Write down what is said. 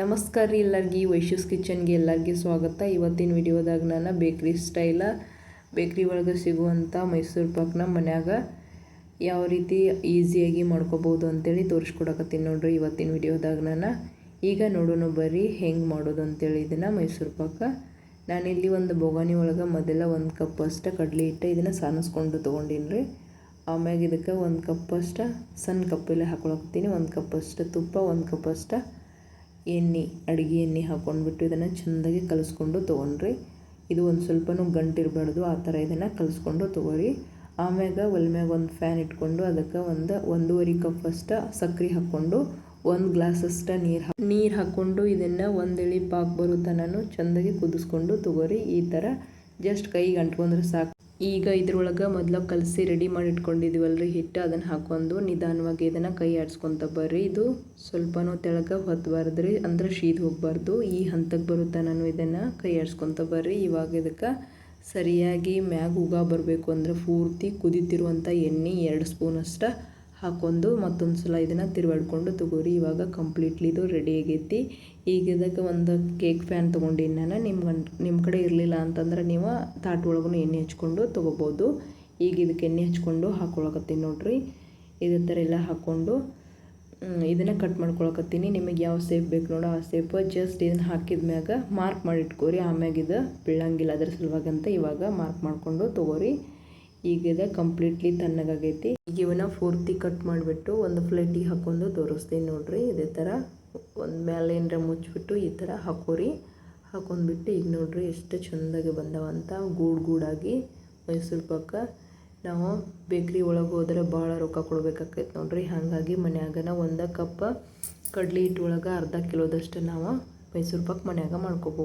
ನಮಸ್ಕಾರ ರೀ ಎಲ್ಲರಿಗೆ, ವೈಶ್ಯೂಸ್ ಕಿಚನ್ಗೆ ಎಲ್ಲರಿಗೆ ಸ್ವಾಗತ. ಇವತ್ತಿನ ವಿಡಿಯೋದಾಗ ನಾನು ಬೇಕ್ರಿ ಸ್ಟೈಲ, ಬೇಕ್ರಿ ಒಳಗೆ ಸಿಗುವಂಥ ಮೈಸೂರು ಪಾಕ್ನ ಮನ್ಯಾಗ ಯಾವ ರೀತಿ ಈಸಿಯಾಗಿ ಮಾಡ್ಕೋಬೋದು ಅಂತೇಳಿ ತೋರಿಸ್ಕೊಡಕತ್ತೀನಿ ನೋಡ್ರಿ ಇವತ್ತಿನ ವಿಡಿಯೋದಾಗ ನಾನು. ಈಗ ನೋಡೋಣ ಬರ್ರಿ ಹೆಂಗೆ ಮಾಡೋದು ಅಂತೇಳಿ ಇದನ್ನು ಮೈಸೂರು ಪಾಕ. ನಾನಿಲ್ಲಿ ಒಂದು ಬೊಗಾನಿ ಒಳಗೆ ಮೊದಲ ಒಂದು ಕಪ್ ಅಷ್ಟು ಕಡಲೆ ಹಿಟ್ಟು ಇದನ್ನು ಸಾನಿಸ್ಕೊಂಡು ತೊಗೊಂಡೀನಿ ರೀ. ಆಮ್ಯಾಗ ಇದಕ್ಕೆ ಒಂದು ಕಪ್ ಅಷ್ಟು ಸಣ್ಣ ಕಪ್ಪಲ್ಲಿ ಹಾಕೊಳಕತ್ತೀನಿ. ಒಂದು ಕಪ್ ಅಷ್ಟು ತುಪ್ಪ, ಒಂದು ಕಪ್ ಅಷ್ಟು ಎಣ್ಣೆ, ಅಡುಗೆ ಎಣ್ಣೆ ಹಾಕ್ಕೊಂಡ್ಬಿಟ್ಟು ಇದನ್ನು ಚೆಂದಾಗಿ ಕಲಿಸ್ಕೊಂಡು ತೊಗೊಂಡ್ರಿ. ಇದು ಒಂದು ಸ್ವಲ್ಪನೂ ಗಂಟಿರಬಾರ್ದು, ಆ ಥರ ಇದನ್ನು ಕಲಿಸ್ಕೊಂಡು ತೊಗೊರಿ ಆಮ್ಯಾಗ ಒಲ್ಮ್ಯಾಗ ಒಂದು ಫ್ಯಾನ್ ಇಟ್ಕೊಂಡು ಅದಕ್ಕೆ ಒಂದು ಒಂದೂವರೆ ಕಪ್ ಅಷ್ಟು ಸಕ್ಕರೆ ಹಾಕ್ಕೊಂಡು ಒಂದು ಗ್ಲಾಸಷ್ಟು ನೀರು ಹಾಕಿ, ನೀರು ಹಾಕ್ಕೊಂಡು ಇದನ್ನು ಒಂದು ಇಳಿ ಪಾಕ್ ಬರೋ ತನಕ ಚೆಂದಾಗಿ ಕುದಿಸ್ಕೊಂಡು ತೊಗೊರಿ ಈ ಥರ ಜಸ್ಟ್ ಕೈಗೆ ಅಂಟ್ಕೊಂಡ್ರೆ ಸಾಕು. ಈಗ ಇದ್ರೊಳಗೆ ಮೊದಲು ಕಲಸಿ ರೆಡಿ ಮಾಡಿ ಇಟ್ಕೊಂಡಿದ್ದೀವಲ್ರಿ ಹಿಟ್ಟು ಅದನ್ನು ಹಾಕೊಂಡು ನಿಧಾನವಾಗಿ ಇದನ್ನು ಕೈ ಆಡಿಸ್ಕೊತ ಬರ್ರಿ. ಇದು ಸ್ವಲ್ಪನೂ ತೆಳಗೆ ಹೊತ್ತಬಾರ್ದು ರೀ ಅಂದ್ರೆ ಶೀದ್ ಹೋಗಬಾರ್ದು. ಈ ಹಂತಕ್ಕೆ ಬರುತ್ತೆ ನಾನು ಇದನ್ನು ಕೈ ಆಡಿಸ್ಕೊತ ಬರ್ರಿ. ಇವಾಗ ಇದಕ್ಕೆ ಸರಿಯಾಗಿ ಮ್ಯಾಗ ಉಗ ಬರಬೇಕು ಅಂದ್ರೆ ಪೂರ್ತಿ ಕುದಿತಿರುವಂಥ ಎಣ್ಣೆ ಎರಡು ಸ್ಪೂನ್ ಅಷ್ಟು ಹಾಕ್ಕೊಂಡು ಮತ್ತೊಂದು ಸಲ ಇದನ್ನು ತಿರುವಾಡ್ಕೊಂಡು ತಗೋರಿ. ಇವಾಗ ಕಂಪ್ಲೀಟ್ಲಿ ಇದು ರೆಡಿ ಆಗೈತಿ. ಈಗ ಇದಕ್ಕೆ ಒಂದು ಕೇಕ್ ಫ್ಯಾನ್ ತೊಗೊಂಡಿನಿ ನಾನು ನಿಮ್ಮ ನಿಮ್ಮ ಕಡೆ ಇರಲಿಲ್ಲ ಅಂತಂದ್ರೆ ನೀವು ತಾಟ್ ಒಳಗೂ ಎಣ್ಣೆ ಹಚ್ಕೊಂಡು ತೊಗೋಬೋದು. ಈಗ ಇದಕ್ಕೆ ಎಣ್ಣೆ ಹಚ್ಕೊಂಡು ಹಾಕೊಳಕತ್ತೀನಿ ನೋಡ್ರಿ. ಇದೇ ಥರ ಎಲ್ಲ ಹಾಕ್ಕೊಂಡು ಇದನ್ನು ಕಟ್ ಮಾಡ್ಕೊಳಕತ್ತೀನಿ. ನಿಮಗೆ ಯಾವ ಸೇಪ್ ಬೇಕು ನೋಡೋ ಆ ಸೇಪ್ ಜಸ್ಟ್ ಇದನ್ನು ಹಾಕಿದ ಮ್ಯಾಗ ಮಾರ್ಕ್ ಮಾಡಿ ಇಟ್ಕೋರಿ ಆಮ್ಯಾಗ ಇದು ಬೀಳಂಗಿಲ್ಲ. ಅದ್ರ ಸಲುವಾಗಿ ಅಂತ ಇವಾಗ ಮಾರ್ಕ್ ಮಾಡಿಕೊಂಡು ತೊಗೋರಿ. ಈಗ ಇದೆ ಕಂಪ್ಲೀಟ್ಲಿ ತಣ್ಣಗಾಗೈತಿ. ಈಗ ಇವನ್ನ ಪೂರ್ತಿ ಕಟ್ ಮಾಡಿಬಿಟ್ಟು ಒಂದು ಪ್ಲೇಟಿಗೆ ಹಾಕೊಂಡು ತೋರಿಸ್ತೀನಿ ನೋಡ್ರಿ. ಇದೇ ಥರ ಒಂದು ಮೇಲೆ ಏನರ ಮುಚ್ಚಿಬಿಟ್ಟು ಈ ಥರ ಹಾಕೋರಿ. ಹಾಕೊಂಡ್ಬಿಟ್ಟು ಈಗ ನೋಡ್ರಿ ಎಷ್ಟು ಚೆಂದಾಗಿ ಬಂದವಂತ ಗೂಡು ಗೂಡಾಗಿ ಮೈಸೂರು ಪಾಕ. ನಾವು ಬೇಕ್ರಿ ಒಳಗೆ ಹೋದ್ರೆ ಭಾಳ ರೊಕ್ಕ ಕೊಡ್ಬೇಕಾಕೈತೆ ನೋಡ್ರಿ. ಹಾಗಾಗಿ ಮನ್ಯಾಗನ ಒಂದು ಕಪ್ ಕಡ್ಲಿ ಹಿಟ್ಟು ಒಳಗೆ ಅರ್ಧ ಕಿಲೋದಷ್ಟು ನಾವು ಮೈಸೂರು ಪಾಕ್ ಮನ್ಯಾಗ ಮಾಡ್ಕೋಬೋದು